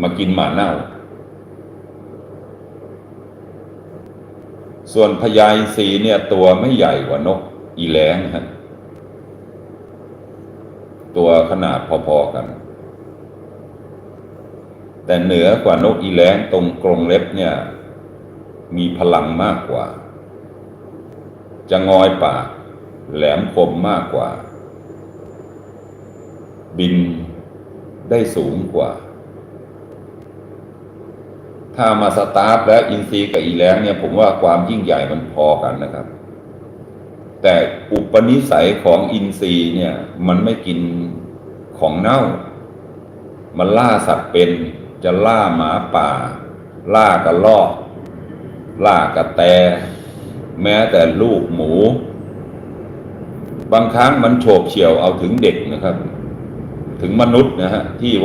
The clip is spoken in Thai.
มากินหมาเน่า ส่วนพญาอินทรีเนี่ยตัวไม่ใหญ่กว่านกอีแล้งฮะตัวขนาดพอๆกัน แต่เหนือกว่านกอีแล้งตรงกรงเล็บเนี่ย มีพลังมากกว่า จะงอยปากแหลมคมมากกว่า บินได้สูงกว่า ถ้ามาสตาร์ฟและอินทรีกับอีแรงเนี่ยผมว่าความยิ่งใหญ่มันพอกันนะครับ แต่อุปนิสัยของอินทรีเนี่ย มันไม่กินของเน่า มันล่าสัตว์เป็นจะล่าหมาป่า ล่ากระลอก ล่ากระแต แม้แต่ลูกหมู บางครั้งมันโฉบเฉี่ยวเอาถึงเด็กนะครับ ถึงมนุษย์นะฮะที่